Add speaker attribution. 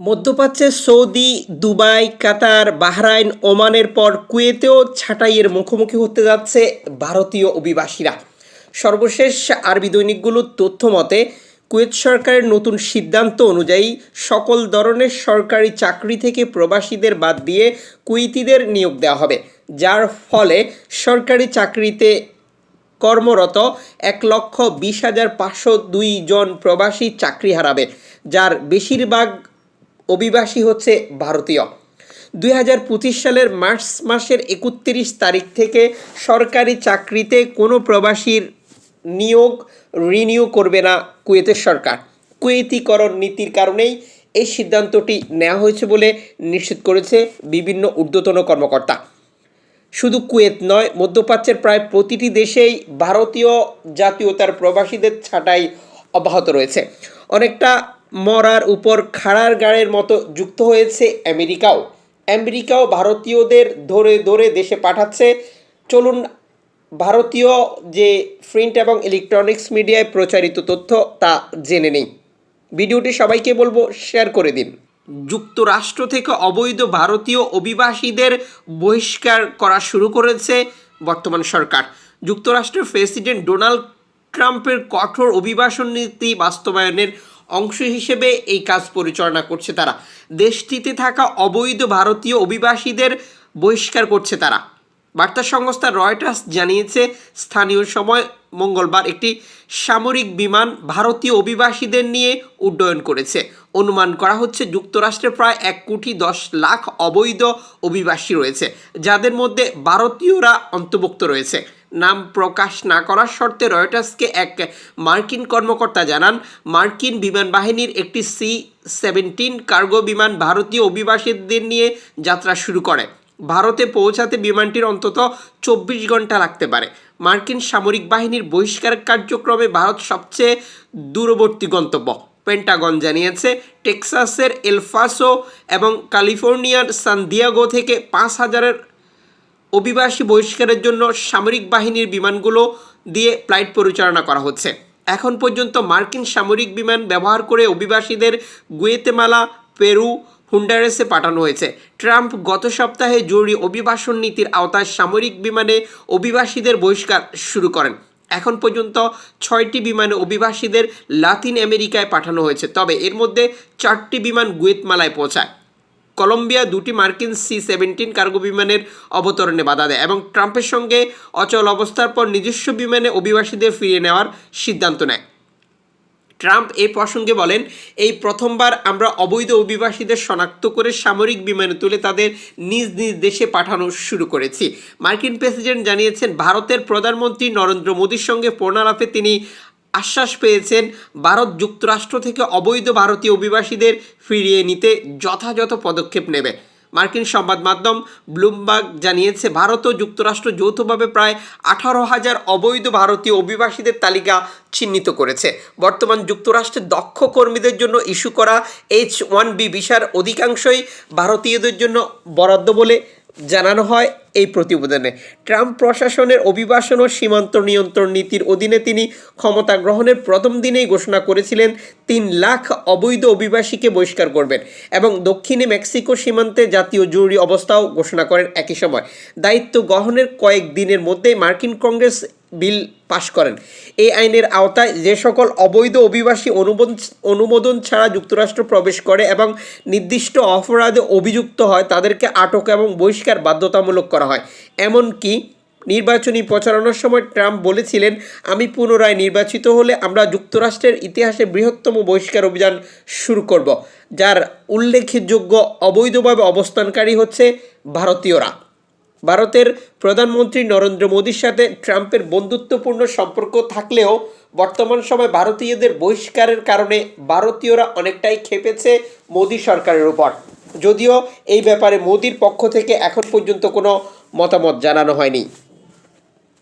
Speaker 1: মধ্যপ্রাচ্যে Saudi, Dubai, কাতার, Bahrain, ওমানের পর কুয়েতেও ছাঁটাইয়ের মুখোমুখি হতে যাচ্ছে ভারতীয় অভিবাসীরা। সর্বশেষ আরবি দৈনিকগুলোর তথ্য মতে, কুয়েত সরকারের নতুন সিদ্ধান্ত অনুযায়ী সকল ধরনের সরকারি চাকরি থেকে প্রবাসীদের বাদ দিয়ে কুয়েতিদের নিয়োগ দেওয়া হবে, যার ফলে সরকারি চাকরিতে কর্মরত এক লক্ষ বিশ হাজার পাঁচশো দুই জন প্রবাসী চাকরি হারাবে, যার বেশিরভাগ অভিবাসী হচ্ছে ভারতীয়। দুই হাজার পঁচিশ সালের মার্চ মাসের একত্রিশ তারিখ থেকে সরকারি চাকরিতে কোনো প্রবাসীর নিয়োগ রিনিউ করবে না কুয়েতের সরকার। কুয়েতিকরণ নীতির কারণেই এই সিদ্ধান্তটি নেওয়া হয়েছে বলে নিশ্চিত করেছে বিভিন্ন ঊর্ধ্বতন কর্মকর্তা। শুধু কুয়েত নয়, মধ্যপ্রাচ্যের প্রায় প্রতিটি দেশেই ভারতীয় জাতীয়তার প্রবাসীদের ছাঁটাই অব্যাহত রয়েছে। অনেকটা মরার উপর খাড়ার গাড়ের মতো যুক্ত হয়েছে আমেরিকাও। আমেরিকাও ভারতীয়দের ধরে ধরে দেশে পাঠাচ্ছে। চলুন, ভারতীয় যে প্রিন্ট এবং ইলেকট্রনিক্স মিডিয়ায় প্রচারিত তথ্য তা জেনে নেই। ভিডিওটি সবাইকে বলব, শেয়ার করে দিন। যুক্তরাষ্ট্র থেকে অবৈধ ভারতীয় অভিবাসীদের বহিষ্কার করা শুরু করেছে বর্তমান সরকার। যুক্তরাষ্ট্রের প্রেসিডেন্ট ডোনাল্ড ট্রাম্পের কঠোর অভিবাসন নীতি বাস্তবায়নের অংশ হিসেবে এই কাজ পরিচালনা করছে তারা। দেশটিতে থাকা অবৈধ ভারতীয় অভিবাসীদের বহিষ্কার করছে তারা। বার্তা সংস্থা রয়টার্স জানিয়েছে, স্থানীয় সময় মঙ্গলবার একটি সামরিক বিমান ভারতীয় অভিবাসীদের নিয়ে উড্ডয়ন করেছে। অনুমান করা হচ্ছে যুক্তরাষ্ট্রে প্রায় এক কোটি দশ লাখ অবৈধ অভিবাসী রয়েছে, যাদের মধ্যে ভারতীয়রা অন্তর্ভুক্ত রয়েছে। নাম প্রকাশ না করার শর্তে রয়টার্সকে এক মার্কিন কর্মকর্তা জানান, মার্কিন বিমান বাহিনীর একটি সি সেভেন্টিন কার্গো বিমান ভারতীয় অভিবাসীদের নিয়ে যাত্রা শুরু করে। ভারতে পৌঁছাতে বিমানটির অন্তত চব্বিশ ঘণ্টা লাগতে পারে। মার্কিন সামরিক বাহিনীর বহিষ্কার কার্যক্রমে ভারত সবচেয়ে দূরবর্তী গন্তব্য। পেন্টাগন জানিয়েছে, টেক্সাসের এলফাসো এবং ক্যালিফোর্নিয়ার সানদিয়াগো থেকে পাঁচ হাজারের অভিবাসী বহিষ্কারের জন্য সামরিক বাহিনীর বিমানগুলো দিয়ে ফ্লাইট পরিচালনা করা হচ্ছে। এখন পর্যন্ত মার্কিন সামরিক বিমান ব্যবহার করে অভিবাসীদের গুয়েতেমালা, পেরু, হুন্ডারেসে পাঠানো হয়েছে। ট্রাম্প গত সপ্তাহে জরুরি অভিবাসন নীতির আওতায় সামরিক বিমানে অভিবাসীদের বহিষ্কার শুরু করেন। এখন পর্যন্ত ছয়টি বিমানে অভিবাসীদের লাতিন আমেরিকায় পাঠানো হয়েছে, তবে এর মধ্যে চারটি বিমান গুয়েতমালায় পৌঁছায়। কলম্বিয়া দুটি মার্কিন সি সেভেন্টিন কার্গো বিমানের অবতরণে বাধা দেয় এবং ট্রাম্পের সঙ্গে অচল অবস্থার পর নিজস্ব বিমানে অভিবাসীদের ফিরিয়ে নেওয়ার সিদ্ধান্ত নেয়। ট্রাম্প এই প্রসঙ্গে বলেন, এই প্রথমবার আমরা অবৈধ অভিবাসীদের শনাক্ত করে সামরিক বিমানে তুলে তাদের নিজ নিজ দেশে পাঠানো শুরু করেছি। মার্কিন প্রেসিডেন্ট জানিয়েছেন, ভারতের প্রধানমন্ত্রী নরেন্দ্র মোদীর সঙ্গে ফোনালাপে তিনি আশ্বাস পেয়েছেন, ভারত যুক্তরাষ্ট্র থেকে অবৈধ ভারতীয় অভিবাসীদের ফিরিয়ে নিতে যথাযথ পদক্ষেপ নেবে। মার্কিন সংবাদ মাধ্যম ব্লুমবার্গ জানিয়েছে, ভারত ও যুক্তরাষ্ট্র যৌথভাবে প্রায় আঠারো হাজার অবৈধ ভারতীয় অভিবাসীদের তালিকা চিহ্নিত করেছে। বর্তমান যুক্তরাষ্ট্রের দক্ষ কর্মীদের জন্য ইস্যু করা এইচ ওয়ান বি ভিসার অধিকাংশই ভারতীয়দের জন্য বরাদ্দ বলে জানানো হয় এই প্রতিবেদনে। ট্রাম্প প্রশাসনের অভিবাসন ও সীমান্ত নিয়ন্ত্রণ নীতির অধীনে তিনি ক্ষমতা গ্রহণের প্রথম দিনেই ঘোষণা করেছিলেন, তিন লাখ অবৈধ অভিবাসীকে বহিষ্কার করবেন এবং দক্ষিণে মেক্সিকো সীমান্তে জাতীয় জরুরি অবস্থাও ঘোষণা করেন একই সময়। দায়িত্ব গ্রহণের কয়েক দিনের মধ্যে মার্কিন কংগ্রেস বিল পাশ করেন। এই আইনের আওতায় যে সকল অবৈধ অভিবাসী অনুমোদন অনুমোদন ছাড়া যুক্তরাষ্ট্র প্রবেশ করে এবং নির্দিষ্ট অপরাধে অভিযুক্ত হয়, তাদেরকে আটক এবং বহিষ্কার বাধ্যতামূলক করা হয়। এমনকি নির্বাচনী প্রচারণার সময় ট্রাম্প বলেছিলেন, আমি পুনরায় নির্বাচিত হলে আমরা যুক্তরাষ্ট্রের ইতিহাসে বৃহত্তম বহিষ্কার অভিযান শুরু করব। যার উল্লেখযোগ্য অবৈধভাবে অবস্থানকারী হচ্ছে ভারতীয়রা। ভারতের প্রধানমন্ত্রী নরেন্দ্র মোদীর সাথে ট্রাম্পের বন্ধুত্বপূর্ণ সম্পর্ক থাকলেও বর্তমান সময় ভারতীয়দের বহিষ্কারের কারণে ভারতীয়রা অনেকটাই খেপেছে মোদী সরকারের উপর। যদিও এই ব্যাপারে মোদির পক্ষ থেকে এখন পর্যন্ত কোনো মতামত জানানো হয়নি।